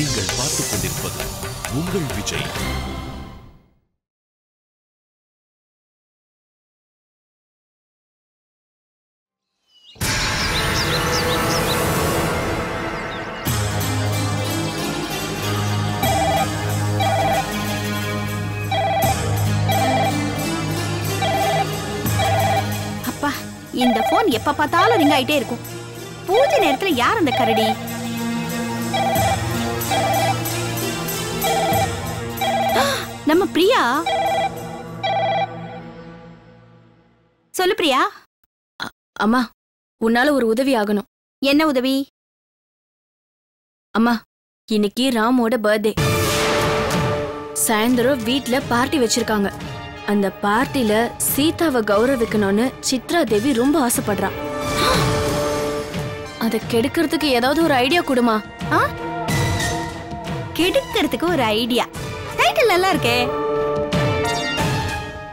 நீங்கள் பார்த்துக் கொண்டிருப்பது உங்கள் விஜய். இந்த போன் எப்ப பார்த்தாலும் ரிங் ஆயிட்டே இருக்கும். பூஜை நேரத்துல யார் அந்த கரடி? நம்ம பிரியா? சொல்லு பிரியா. அம்மா உன்னால ஒரு உதவி ஆகணும். என்ன உதவி? அம்மா இன்னைக்கு ராமோட பர்த்டே. சாயந்தரம் வீட்ல பார்ட்டி வச்சிருக்காங்க. அந்த பார்ட்டில சீதாவை கௌரவிக்கணும்னு சித்ரா தேவி ரொம்ப ஆசைப்படுறா. அதை கெடுக்கிறதுக்கு ஏதாவது ஒரு ஐடியா கொடுமா? கெடுக்கிறதுக்கு ஒரு ஐடியா. டைட்டில் நல்லா இருக்கே.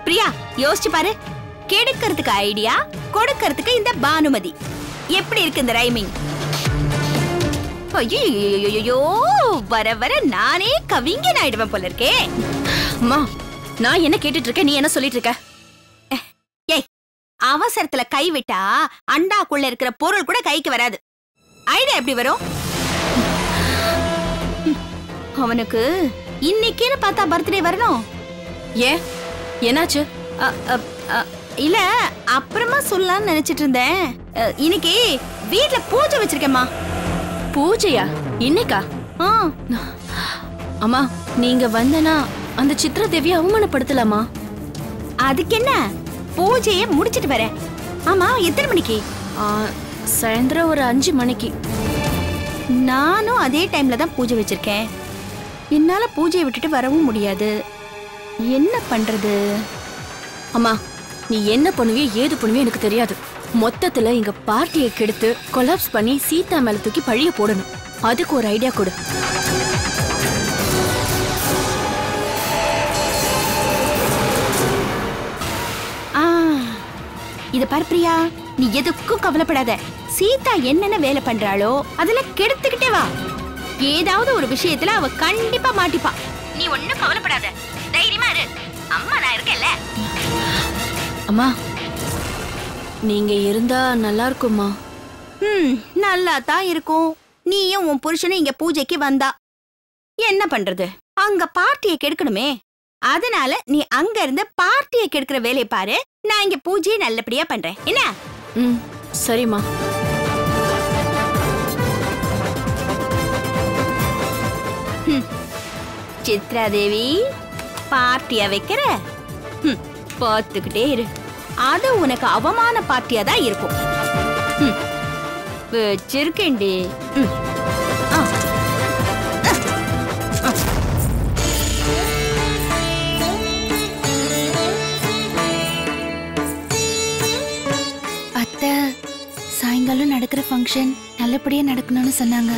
பிரியா யோசிச்சு பாரு. கெடுக்கிறதுக்கு ஐடியா கொடுக்கறதுக்கு இந்த பானுமதி. எப்படி இருக்கு இந்த ரைமிங் ஐயோ வர வர நானே கவிஞன் ஆயிடுவேன் போல இருக்கே. அம்மா நான் என்ன கேட்டுட்டு இருக்கேன் நீ என்ன சொல்லிட்டு இருக்க? ஏய் அவசரத்துல கை விட்டா அண்டாக்குள்ள இருக்கிற பொருள் கூட கைக்கு வராது. ஐடியா எப்படி வரும்? அவனுக்கு இன்னைக்குன்னு பார்த்தா பர்த்டே வரணும். ஏன்? என்னாச்சு? இல்ல அப்புறமா சொல்லலாம்னு நினைச்சிட்டு இருந்தேன். இன்னைக்கு வீட்ல பூஜை வச்சிருக்கேம்மா. பூஜையா? இன்னைக்கா? ஆ, அம்மா நீங்க வந்தனா அந்த சித்ரா தேவியை அவமானப்படுத்தலாமா? அதுக்கு என்ன பூஜையை முடிச்சிட்டு வரேன். ஆமா எத்தனை மணிக்கு? சாயந்தரம் ஒரு அஞ்சு மணிக்கு. நானும் அதே டைம்ல தான் பூஜை வச்சிருக்கேன். என்னால பூஜையை விட்டுட்டு வரவும் முடியாது. என்ன பண்றது? அம்மா நீ என்ன பண்ணுவியோ ஏது பண்ணுவியோ எனக்கு தெரியாது. மொத்தத்துல எங்க பார்ட்டியை கெடுத்து கொலாப்ஸ் பண்ணி சீதா மேல தூக்கி பழிய போடணும். அதுக்கு ஒரு ஐடியா கொடு. ஆ இத பாரு பிரியா நீ எதுக்கும் கவலைப்படாத. சீதா என்னென்ன வேலை பண்றாளோ அதெல்லாம் கெடுத்துக்கிட்டே வா. ஏதாவது ஒரு விஷயத்துல அவ கண்டிப்பா மாட்டிப்பா. நீ ஒண்ணும் கவலைப்படாத. தைரியமா இரு. அம்மா நான் இருக்கேன்ல. அம்மா நீங்க இருந்தா நல்லா இருக்குமா ம் நல்லா தான் இருக்கும். நீயும் உன் புருஷனும் இங்க பூஜைக்கு வந்தா. என்ன பண்றது? அங்க பார்ட்டியை கெடுக்கணுமே. அதனால நீ அங்க இருந்து பார்ட்டியை கெடுக்கிற வேலையை பாரு. நான் இங்க பூஜையை நல்லபடியா பண்றேன். என்ன? ம் சரிம்மா. சித்ரா தேவி பார்ட்டியா வைக்கிற பார்த்துக்கிட்டே இரு அது உனக்கு அவமான பார்ட்டியா தான் இருக்கும் வச்சிருக்கேண்டி அத்தை சாயங்காலம் நடக்கிற ஃபங்க்ஷன் நல்லபடியா நடக்கணும்னு சொன்னாங்க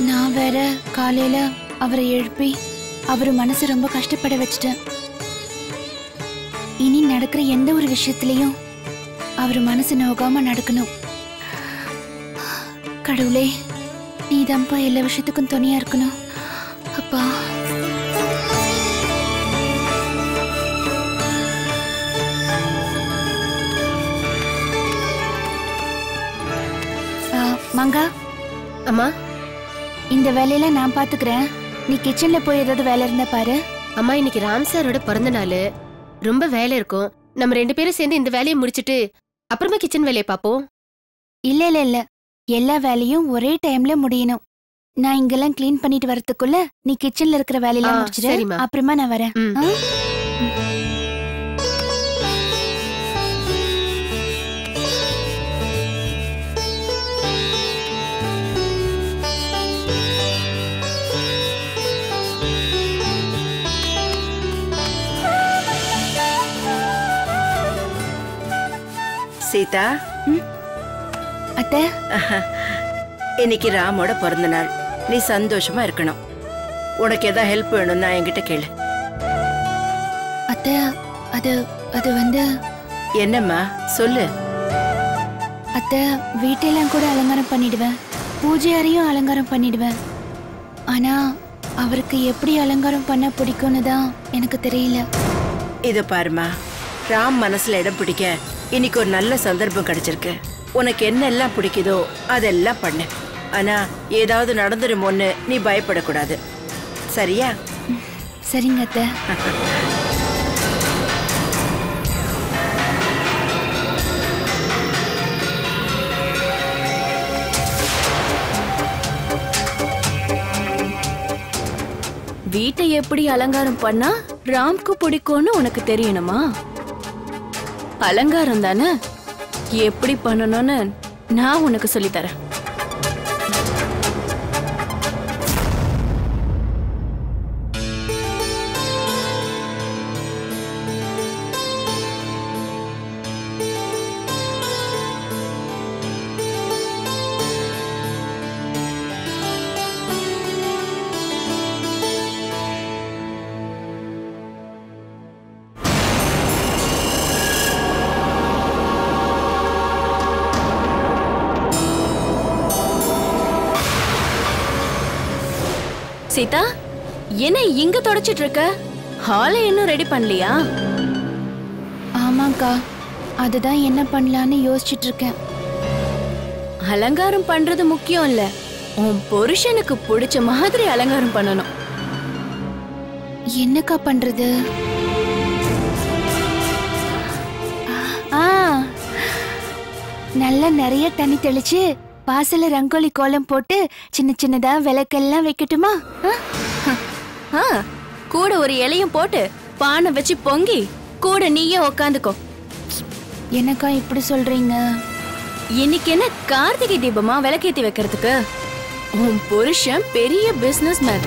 நான் வேற காலையில அவரை எழுப்பி அவர் மனசு ரொம்ப கஷ்டப்பட வச்சுட்டேன். இனி நடக்கிற எந்த ஒரு விஷயத்திலையும் அவர் மனசு நோகாம நடக்கணும். கடவுளே நீதான்ப்பா எல்லா விஷயத்துக்கும் துணையா இருக்கணும். அப்பா. ஆ, மங்கா. அம்மா. இந்த வேலையெல்லாம் நான் பாத்துக்கிறேன். நீ கிச்சன்ல போய் ஏதாவது வேலை இருந்தா பாரு. அம்மா இன்னைக்கு ராம் சாரோட பிறந்த நாள். ரொம்ப வேலை இருக்கும். நம்ம ரெண்டு பேரும் சேர்ந்து இந்த வேலையை முடிச்சிட்டு அப்புறமா கிச்சன் வேலையை பார்ப்போம். இல்ல இல்ல இல்ல. எல்லா வேலையும் ஒரே டைம்ல முடியணும். நான் இங்கெல்லாம் க்ளீன் பண்ணிட்டு வரதுக்குள்ள நீ கிச்சன்ல இருக்கிற வேலையெல்லாம் முடிச்சிடு. அப்புறமா நான் வரேன். சீதா. அத்தை. இன்னைக்கு ராமோட பிறந்த நாள். நீ சந்தோஷமா இருக்கணும். உனக்கு ஏதாவது ஹெல்ப் வேணும்னா என்கிட்ட கேளு. அத்தை அது அது வந்து என்னம்மா? சொல்லு. அத்தை வீட்டையெல்லாம் கூட அலங்காரம் பண்ணிடுவேன். பூஜை அறையும் அலங்காரம் பண்ணிடுவேன். ஆனா அவருக்கு எப்படி அலங்காரம் பண்ண பிடிக்கும்னு தான் எனக்கு தெரியல. இது பாருமா ராம் மனசுல இடம் பிடிக்க இன்னைக்கு ஒரு நல்ல சந்தர்ப்பம் கிடைச்சிருக்கு. உனக்கு என்னெல்லாம் பிடிக்குதோ அதெல்லாம் பண்ணு. ஆனா ஏதாவது நடந்துருமோன்னு நீ பயப்படக்கூடாது. சரியா? சரிங்க அத்தை. வீட்டை எப்படி அலங்காரம் பண்ணா ராம்க்கு பிடிக்கும்னு உனக்கு தெரியணுமா? அலங்காரம் தானே? எப்படி பண்ணணும்னு நான் உனக்கு சொல்லித் சீதா என்ன இங்க தொடச்சிட்டு இருக்க ஹாலை இன்னும் ரெடி பண்ணலையா? ஆமாக்கா அதுதான் என்ன பண்ணலான்னு யோசிச்சுட்டு இருக்கேன் அலங்காரம் பண்றது முக்கியம் இல்ல உன் புருஷனுக்கு பிடிச்ச மாதிரி அலங்காரம் பண்ணணும். என்னக்கா பண்றது? ஆ. நல்லா நிறைய தண்ணி தெளிச்சு வாசல்ல ரங்கோலி கோலம் போட்டு சின்ன சின்னதா விளக்கெல்லாம் வைக்கட்டுமா? கூட ஒரு இலையும் போட்டு பானை வச்சு பொங்கி கூட நீயே உக்காந்துக்கோ. என்னக்கா இப்படி சொல்றீங்க? இன்னைக்கு என்ன கார்த்திகை தீபமா விளக்கேத்தி வைக்கிறதுக்கு? உன் புருஷன் பெரிய பிசினஸ் மேன்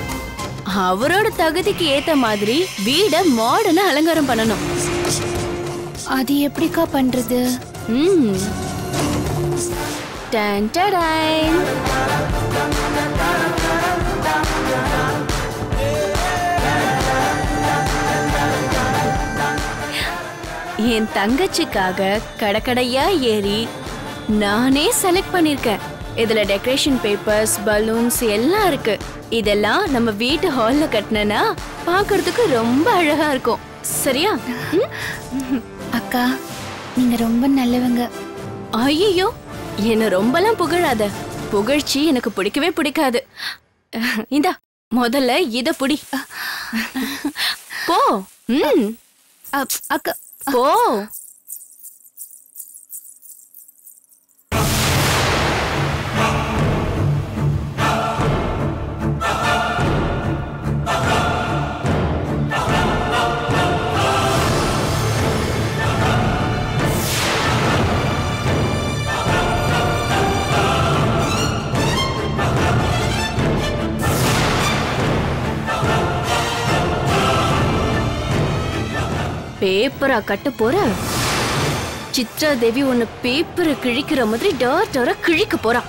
அவரோட தகுதிக்கு ஏத்த மாதிரி வீட மாடர்னா அலங்காரம் பண்ணணும். அது எப்படிக்கா பண்றது? ம். டடாய். என் தங்கச்சிக்காக கடக்கடையா ஏறி நானே செலக்ட் பண்ணிருக்கேன். இதுல டெக்கரேஷன் பேப்பர்ஸ் பலூன்ஸ் எல்லாம் இருக்கு. இதெல்லாம் நம்ம வீட்டு ஹால்ல கட்டினா பார்க்கிறதுக்கு ரொம்ப அழகா இருக்கும். சரியா? அக்கா நீங்க ரொம்ப நல்லவங்க. ஐயோ என்ன ரொம்பலாம் புகழாத. புகழ்ச்சி எனக்கு பிடிக்கவே பிடிக்காது. இந்தா முதல்ல இத புடி. போ. ம். அக்கா. போ. பேப்பரா கட்ட போற? சித்ரா தேவி உன்னை பேப்பரை கிழிக்கிற மாதிரி டார் டாரா கிழிக்க போறா.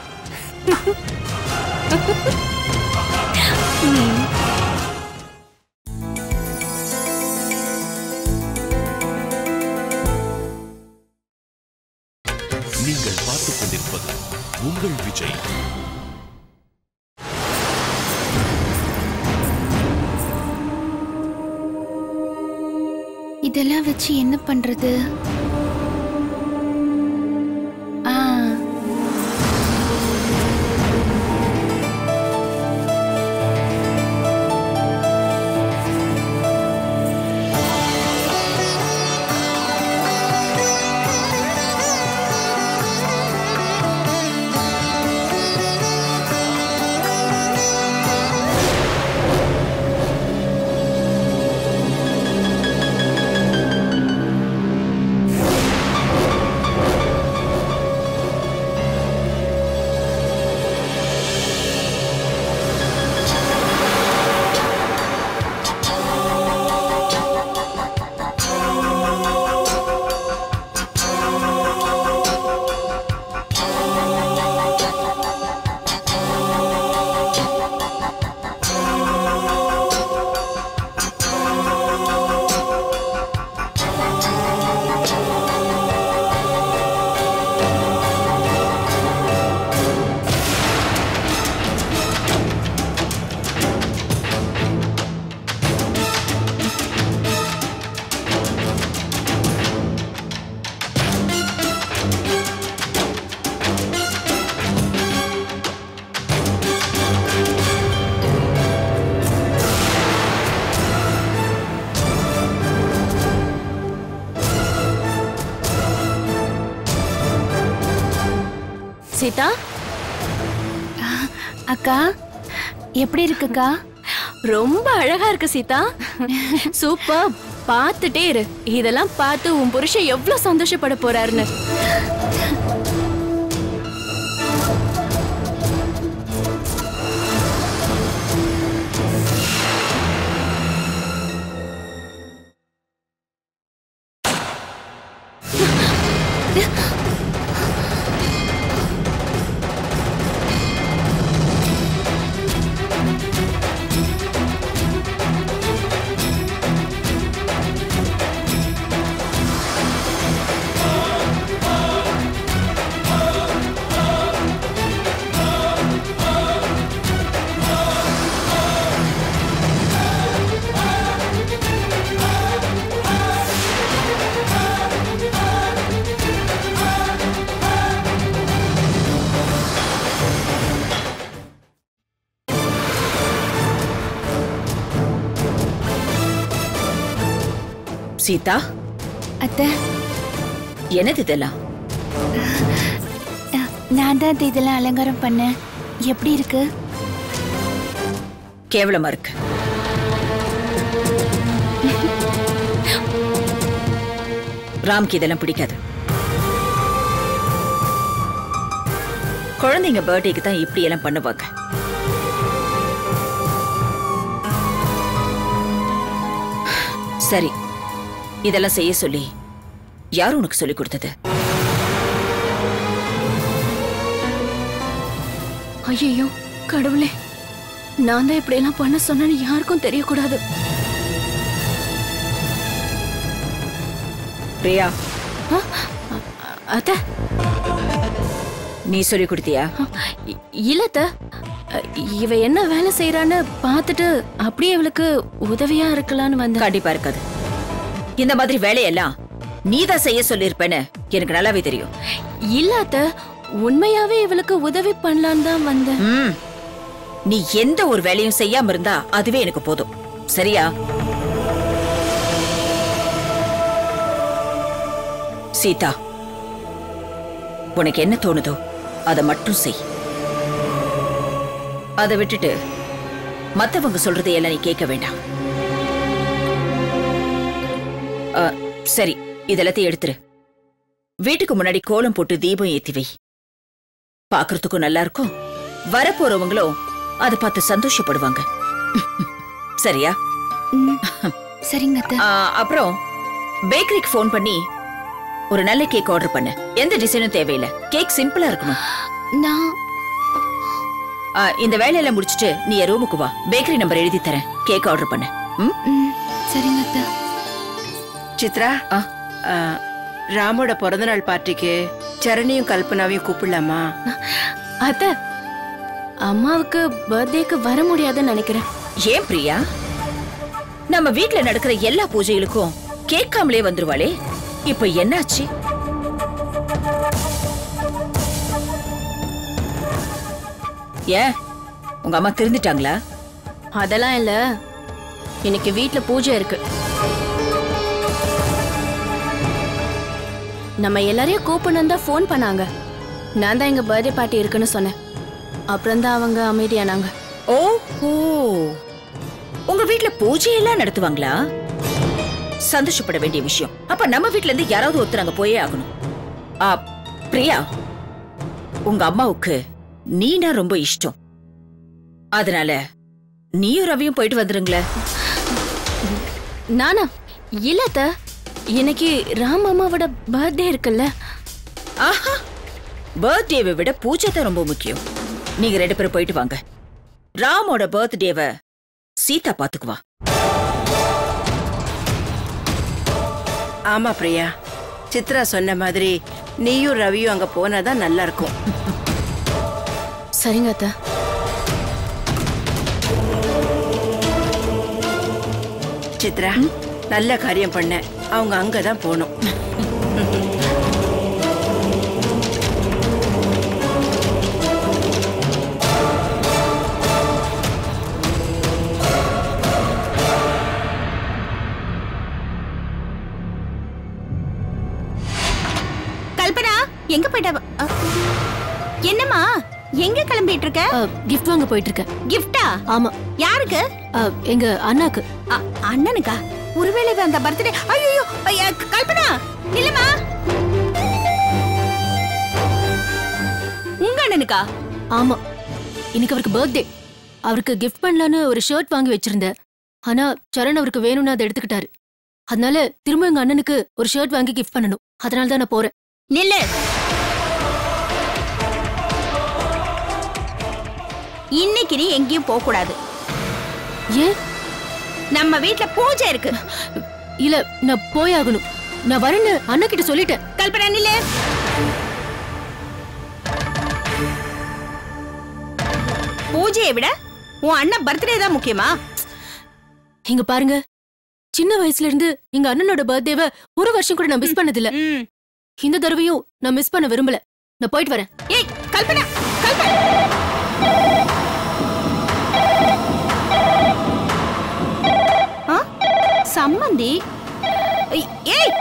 நீங்கள் பார்த்துக் கொண்டிருப்பது உங்கள் விஜய். இதெல்லாம் வச்சு என்ன பண்றது? சீதா அக்கா எப்படி இருக்குக்கா ரொம்ப அழகா இருக்கு சீதா. சூப்பர். பார்த்துட்டே இரு. இதெல்லாம் பார்த்து உன் புருஷன் எவ்வளவு சந்தோஷப்பட போறாருன்னு. சீதா? அத்தை. என்னது இதெல்லாம்? நான் தான் இதெல்லாம் அலங்காரம் பண்ணேன் எப்படி இருக்கு? கேவலமா இருக்கு. ராம்க்கு இதெல்லாம் பிடிக்காது. குழந்தைங்க பர்த்டேக்கு தான் இப்படி எல்லாம் பண்ணுவாங்க. சரி இதெல்லாம் செய்ய சொல்லி யார் உனக்கு சொல்லி கொடுத்தது? ஐயோ கடவுளே. நான் தான் இப்படி எல்லாம் பண்ண சொன்னேன்னு யாருக்கும் தெரியக்கூடாது. பிரியா. அத்த. நீ சொல்லி கொடுத்தியா? இல்லத்த இவ என்ன வேலை செய்யறான்னு பார்த்துட்டு அப்படியே இவளுக்கு உதவியா இருக்கலாம்னு வந்தேன். கண்டிப்பா இருக்காது. இந்த மாதிரி வேலையெல்லாம் நீதான் செய்ய சொல்லியிருப்பேன்னு எனக்கு நல்லாவே தெரியும். இல்ல அத்த உண்மையாவே இவளுக்கு உதவி பண்ணலான்னு தான் வந்தேன். நீ எந்த ஒரு வேலையும் செய்யாம இருந்தா அதுவே எனக்கு போதும். சரியா? சீதா உனக்கு என்ன தோணுதோ அதை மட்டும் செய். அதை விட்டுட்டு மத்தவங்க சொல்றதையெல்லாம் நீ கேட்க வேண்டாம். சரி இதெல்லாத்தையும் எடுத்துரு. வீட்டுக்கு முன்னாடி கோலம் போட்டு தீபம் ஏத்தி வை. பாக்குறதுக்கும் நல்லா இருக்கும் வரப்போறவங்களும் அதை பார்த்து சந்தோஷப்படுவாங்க. சரியா? சரிங்க அப்புறம் பேக்கரிக்கு ஃபோன் பண்ணி ஒரு நல்ல கேக் ஆர்டர் பண்ணு. எந்த டிசைனும் தேவையில்லை. கேக் சிம்பிளா இருக்கணும். நான் இந்த வேலையெல்லாம் முடிச்சிட்டு நீ ரூமுக்கு வா. பேக்கரி நம்பர் எழுதி தரேன் கேக் ஆர்டர் பண்ணு சரிங்க அத்தை. சித்ரா? ராமோட பிறந்தநாள் பார்ட்டிக்கு சரணியும் கல்பனாவையும் கூப்பிடலாமா? அத்த அம்மாவுக்கு பர்த்டேக்கு வர முடியாதுன்னு நினைக்கிறேன். ஏன் பிரியா? நம்ம வீட்ல நடக்கிற எல்லா பூஜைகளுக்கும் கேட்காமலே வந்துருவாளே. இப்ப என்னாச்சு? ஏன்? உங்க அம்மா திருந்துட்டாங்களா? அதெல்லாம் இல்ல. இன்னைக்கு வீட்ல பூஜை இருக்கு. நம்ம எல்லாரையும் கூப்பிடணும் தான் ஃபோன் பண்ணாங்க. நான் தான் எங்க பர்த்டே பார்ட்டி இருக்குன்னு சொன்னேன். அப்புறம் தான் அவங்க அமைதியானாங்க. ஓஹோ. உங்க வீட்ல பூஜையெல்லாம் நடத்துவாங்களா? சந்தோஷப்பட வேண்டிய விஷயம். அப்ப நம்ம வீட்ல இருந்து யாராவது ஒருத்தர் அங்க போயே ஆகணும். ஆ, பிரியா உங்க அம்மாவுக்கு நீனா ரொம்ப இஷ்டம். அதனால நீயும் ரவியும் போயிட்டு வந்துருங்களேன். நானா? இல்ல அத்த. இன்னைக்கு ராம் அம்மாவோட பர்த்டே இருக்குல்ல? ஆஹா! பர்த்டேவை விட பூஜை தான் ரொம்ப முக்கியம். நீங்க ரெண்டு பேரும் போயிட்டு வாங்க. ராமோட பர்த்டேவை சீதா பாத்துக்குவா ஆமா பிரியா. சித்ரா சொன்ன மாதிரி நீயும் ரவியும் அங்க போனாதான் நல்லா இருக்கும் சரிங்க அத்த. சித்ரா நல்ல காரியம் பண்ண. அவங்க அங்கதான் போகணும். கல்பனா எங்க போயிட்ட? அவ? அ, என்னம்மா இருக்க கிஃப்ட் வாங்க போயிட்டு இருக்கேன் கிஃப்டா ஆமா. யாருக்கு? எங்க அண்ணாக்கு. அண்ணனுக்கா? ஒருவேளை இவன் அந்த பர்த்டே ஐயோ கல்பனா! நில்லுமா உங்க அண்ணனுக்கா? ஆமா. இன்னைக்கு அவருக்கு பர்த்டே. அவருக்கு கிஃப்ட் பண்ணலான்னு ஒரு ஷர்ட் வாங்கி வச்சிருந்தேன். ஆனா சரண் அவருக்கு வேணும்னு அதை எடுத்துக்கிட்டாரு. அதனால திரும்ப எங்க அண்ணனுக்கு ஒரு ஷர்ட் வாங்கி கிஃப்ட் பண்ணணும். அதனால தான் நான் போறேன். நில்லு! இன்னைக்கு நீ எங்கேயும் போக கூடாது ஏன்? நம்ம வீட்ல பூஜை இருக்கு. இல்ல நான் போயாகணும். நான் வரேன்னு அண்ணா கிட்ட சொல்லிட்டேன். கல்பனா நில்லு. பூஜையை விட உன் அண்ணன் பர்த்டே தான் முக்கியமா? இங்க பாருங்க. சின்ன வயசுல இருந்து எங்க அண்ணனோட பர்த்டேவை ஒரு வருஷம் கூட நான் மிஸ் பண்ணதில்ல. ம். இந்த தடவையும் நான் மிஸ் பண்ண விரும்பல. நான் போயிட்டு வரேன். ஏய் கல்பனா. சம்மந்தி? ஏய்,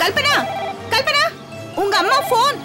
கல்பனா கல்பனா உங்க அம்மா போன்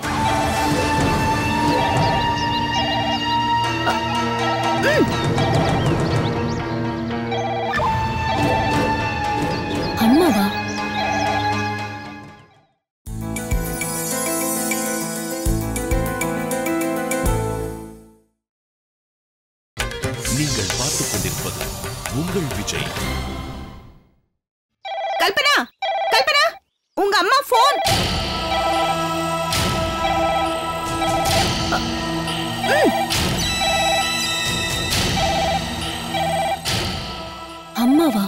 அம்மாவா?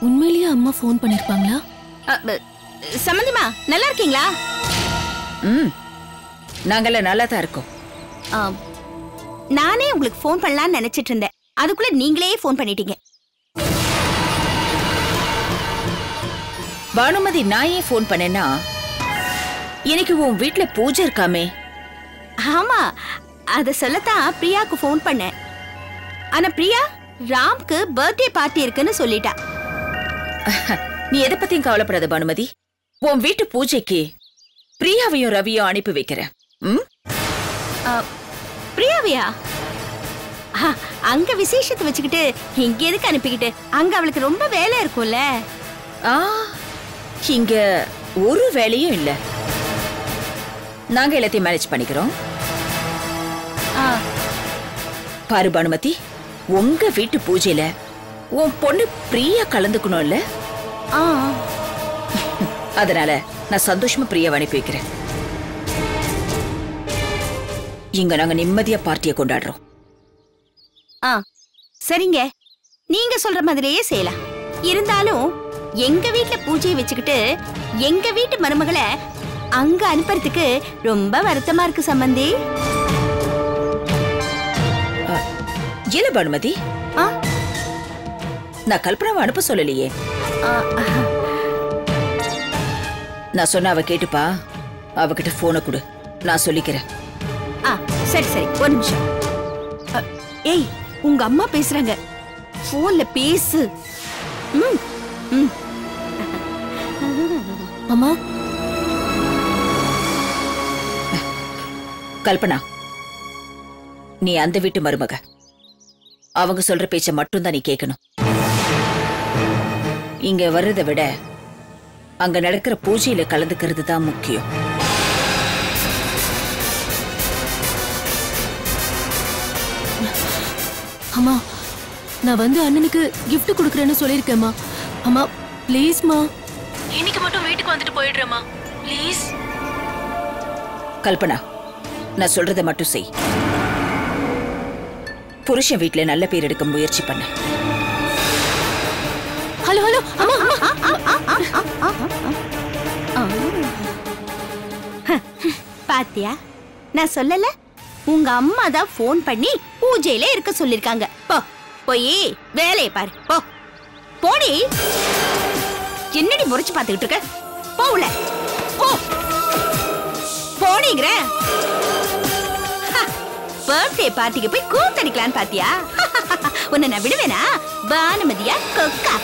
உண்மையிலேயே அம்மா ஃபோன் பண்ணிருப்பாங்களா? சம்மந்திமா நல்லா இருக்கீங்களா? ம் நாங்கெல்லாம் நல்லா தான் இருக்கோம். ஆ, நானே உங்களுக்கு ஃபோன் பண்ணலாம்னு நினைச்சிட்டு இருந்தேன். அதுக்குள்ள நீங்களே ஃபோன் பண்ணிட்டீங்க. பானுமதி நான் ஏன் ஃபோன் பண்ணேன்னா எனக்கு உன் வீட்ல பூஜை இருக்காமே. ஆமா அத சொல்லத்தான் பிரியாக்கு ஃபோன் பண்ணேன். ஆனா பிரியா ராம்க்கு பர்த்டே பார்ட்டி இருக்குன்னு சொல்லிட்டா. நீ எதை பத்தியும் கவலைப்படாத பானுமதி. உன் வீட்டு பூஜைக்கு பிரியாவையும் ரவியும் அனுப்பி வைக்கிறேன். பிரியாவியா? அங்க விசேஷத்தை வச்சுக்கிட்டு இங்க எதுக்கு அனுப்பிக்கிட்டு? அங்க அவளுக்கு ரொம்ப வேலை இருக்கும்ல. இங்க ஒரு வேலையும் இல்ல. நாங்க எல்லாத்தையும் மேனேஜ் பண்ணிக்கிறோம். பாரு பானுமதி உங்க வீட்டு பூஜையில உன் பொண்ணு பிரியா கலந்துக்கணும்ல? அதனால நான் சந்தோஷமா பிரியாவை அனுப்பி வைக்கிறேன். இங்க நாங்க நிம்மதியா பார்ட்டியை கொண்டாடுறோம். ஆ. சரிங்க. நீங்க சொல்ற மாதிரியே செய்யலாம். இருந்தாலும் எங்க வீட்ல பூஜையை வச்சுக்கிட்டு எங்க வீட்டு மருமகளை அங்க அனுப்புறதுக்கு ரொம்ப வருத்தமா இருக்கு சம்பந்தி. இல்ல பானுமதி. ஆ, நான் கல்பனாவை அனுப்ப சொல்லலையே. நான் சொன்ன அவ கேட்டுப்பா. அவகிட்ட போனை கொடு. நான் சொல்லிக்கிறேன். ஆ சரி சரி. ஒரு நிமிஷம். ஏய் உங்க அம்மா பேசுறாங்க. போன்ல பேசு. ம் ம். அம்மா? கல்பனா நீ அந்த வீட்டு மருமக. அவங்க சொல்ற பேச்ச மட்டும்தான் நீ கேட்கணும் இங்க வர்றதை விட அங்க நடக்கிற பூஜையில கலந்துக்கிறது தான் முக்கியம். அம்மா நான் வந்து அண்ணனுக்கு gift கொடுக்குறேன்னு சொல்லியிருக்கேம்மா. அம்மா ப்ளீஸ்மா இன்னைக்கு மட்டும் வீட்டுக்கு வந்துட்டு போயிடுறேம்மா. ப்ளீஸ் கல்பனா நான் சொல்றதை மட்டும் செய். புருஷன் வீட்ல நல்ல பேர் எடுக்க முயற்சி பண்ண. ஹலோ ஹலோ அம்மா அம்மா. பாத்தியா? நான் சொல்லல. உங்க அம்மா தான் ஃபோன் பண்ணி பூஜையில இருக்க சொல்லிருக்காங்க. போ போய் வேலையை பாரு. போ. போடி. என்னடி முறைச்சு பார்த்துக்கிட்டு இருக்க? போவுல போ. போடிங்கிற. பர்த்டே பார்ட்டிக்கு போய் கூத்தடிக்கலான்னு பாத்தியா? உன்னை நான் விடுவேனா? பானுமதியா கொக்கா.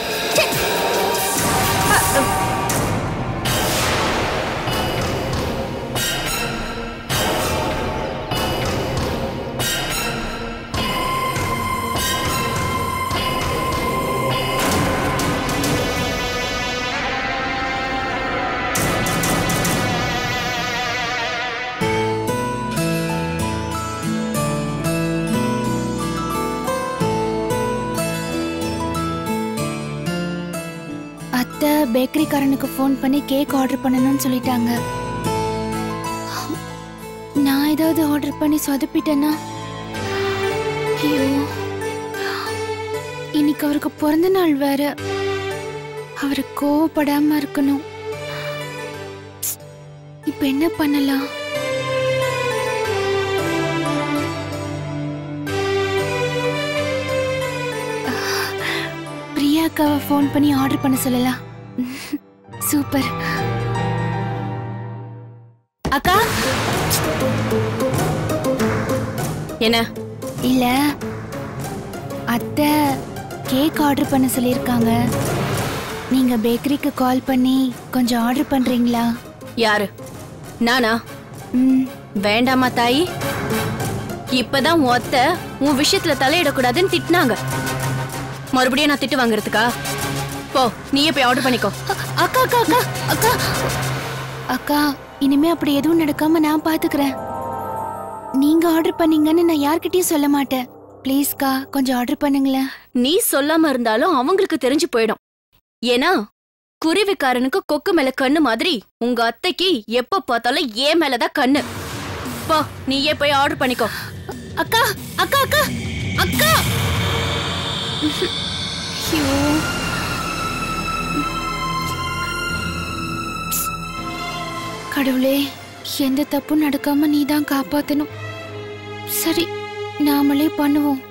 பேக்கரிக்காரனுக்கு ஃபோன் பண்ணி கேக் ஆர்டர் பண்ணணும்னு சொல்லிட்டாங்க. நான் ஏதாவது ஆர்டர் பண்ணி சொதப்பிட்டேன்னா? ஐயோ. இன்னைக்கு அவருக்கு பிறந்த நாள் வேற. அவரு கோவப்படாம இருக்கணும். இப்ப என்ன பண்ணலாம்? பிரியாக்காவை ஃபோன் பண்ணி ஆர்டர் பண்ண சொல்லலாம். சூப்பர். அக்கா? என்ன? இல்ல அத்தை கேக் ஆர்டர் பண்ண சொல்லியிருக்காங்க. நீங்க பேக்கரிக்கு கால் பண்ணி கொஞ்சம் ஆர்டர் பண்றீங்களா? யாரு? நானா? வேண்டாமா தாயி? இப்பதான் அத்தை உன் விஷயத்துல தலையிடக்கூடாதுன்னு திட்டினாங்க. மறுபடியும் நான் திட்டு வாங்குறதுக்கா? போ நீயே போய் ஆர்டர் பண்ணிக்கோ. அக்கா அக்கா அக்கா. அக்கா இனிமே அப்படி எதுவும் நடக்காம நான் பாத்துக்கிறேன். நீங்க ஆர்டர் பண்ணீங்கன்னு நான் யார்கிட்டயும் சொல்ல மாட்டேன். ப்ளீஸ்க்கா கொஞ்சம் ஆர்டர் பண்ணுங்களேன். நீ சொல்லாம இருந்தாலும் அவங்களுக்கு தெரிஞ்சு போயிடும். ஏன்னா குருவிக்காரனுக்கு கொக்கு மேல கண்ணு மாதிரி உங்க அத்தைக்கு எப்ப பார்த்தாலும் ஏன் மேலதான் கண்ணு. போ நீயே போய் ஆர்டர் பண்ணிக்கோ. அக்கா அக்கா அக்கா அக்கா. ஐயோ. கடவுளே எந்த தப்பும் நடக்காம நீ தான் காப்பாத்தணும். சரி நாமளே பண்ணுவோம்.